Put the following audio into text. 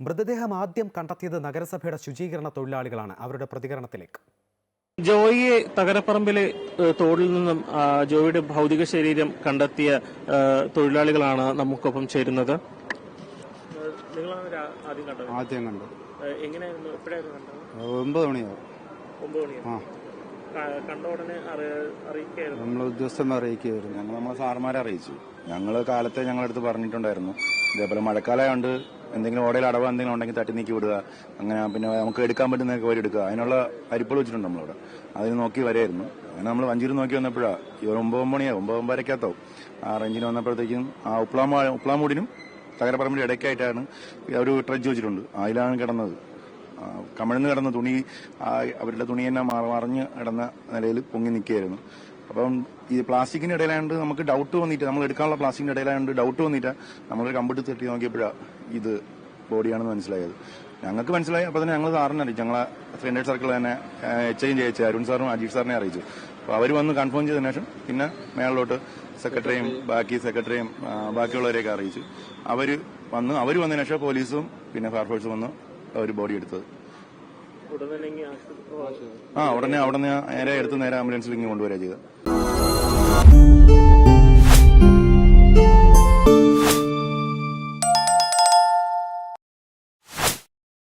മൃതദേഹം ആദ്യം കണ്ടെത്തിയത് നഗരസഭയുടെ ശുചീകരണ തൊഴിലാളികളാണ്. അവരുടെ പ്രതികരണത്തിലേക്ക്. ജോയിയെ തകരപ്പറമ്പിലെ തോടിൽ നിന്നും ജോയിയുടെ ഭൗതിക ശരീരം കണ്ടെത്തിയ തൊഴിലാളികളാണ് നമുക്കൊപ്പം ചേരുന്നത്. ആദ്യം കണ്ടത്? ഒമ്പത് മണിയാവും. നമ്മൾ ഉദ്യോഗസ്ഥനെ അറിയിക്കുകയായിരുന്നു ഞങ്ങൾ നമ്മളെ സാറുമാരെ അറിയിച്ചു. ഞങ്ങൾ കാലത്തെ ഞങ്ങളടുത്ത് പറഞ്ഞിട്ടുണ്ടായിരുന്നു. ഇതേപോലെ മഴക്കാലമായതുകൊണ്ട് എന്തെങ്കിലും ഓടയിൽ അടവ് എന്തെങ്കിലും ഉണ്ടെങ്കിൽ തട്ടി നീക്കി വിടുക. അങ്ങനെ പിന്നെ നമുക്ക് എടുക്കാൻ പറ്റുന്നതൊക്കെ വരെ എടുക്കുക. അതിനുള്ള അരിപ്പൾ വെച്ചിട്ടുണ്ട് നമ്മളവിടെ. അതിന് നോക്കി വരായിരുന്നു അങ്ങനെ നമ്മൾ വഞ്ചൂർ നോക്കി വന്നപ്പോഴാണ് ഈ ഒരു ഒമ്പത് മണിയാവും ഒമ്പത് ഒമ്പതരക്കകത്താവും ആ റേഞ്ചിന് വന്നപ്പോഴത്തേക്കും ആ ഉപ്ലാമ ഉപ്ലാമൂടിനും തകരപ്പറമ്പിന്റെ ഇടയ്ക്കായിട്ടാണ് ഒരു ട്രജ് വെച്ചിട്ടുണ്ട്. അതിലാണ് കിടന്നത്. കമഴ്ന്ന് കിടന്ന തുണി അവരുടെ തുണി തന്നെ മറ- മറിഞ്ഞ് കിടന്ന നിലയിൽ പൊങ്ങി നിൽക്കുകയായിരുന്നു. അപ്പം ഈ പ്ലാസ്റ്റിക്കിന് ഇടയിലായതുകൊണ്ട് നമുക്ക് ഡൗട്ട് വന്നിട്ട് നമ്മൾ എടുക്കാനുള്ള പ്ലാസ്റ്റിക്കിന് ഇടയിലായതുകൊണ്ട് ഡൗട്ട് വന്നിട്ട് നമ്മളൊരു കമ്പിട്ട് തട്ടി നോക്കിയപ്പോഴാണ് ഇത് ബോഡിയാണെന്ന് മനസ്സിലായത്. ഞങ്ങൾക്ക് മനസ്സിലായി. അപ്പോൾ തന്നെ ഞങ്ങൾ സാറിനെ അറിയിച്ചു. ഞങ്ങളെ ഫ്രണ്ട് സർക്കിൾ തന്നെ എച്ച് ഐ അരുൺ സാറും അജീഷ് സാറിനെ അറിയിച്ചു. അപ്പോൾ അവർ വന്ന് കൺഫേം ചെയ്തതിനു ശേഷം പിന്നെ മേളിലോട്ട് സെക്രട്ടറിയും ബാക്കി സെക്രട്ടറിയും ബാക്കിയുള്ളവരെയൊക്കെ അറിയിച്ചു. അവർ വന്ന് അവർ വന്നതിനു ശേഷം പോലീസും പിന്നെ ഫയർഫോഴ്സും വന്ന് ഒരു ബോഡി എടുത്തത്. ആ ഉടനെ അവിടെ നിന്ന് നേരെ എടുത്ത് നേരെ ആംബുലൻസിൽ ഇങ്ങനെ കൊണ്ടുവരിക ചെയ്തത്.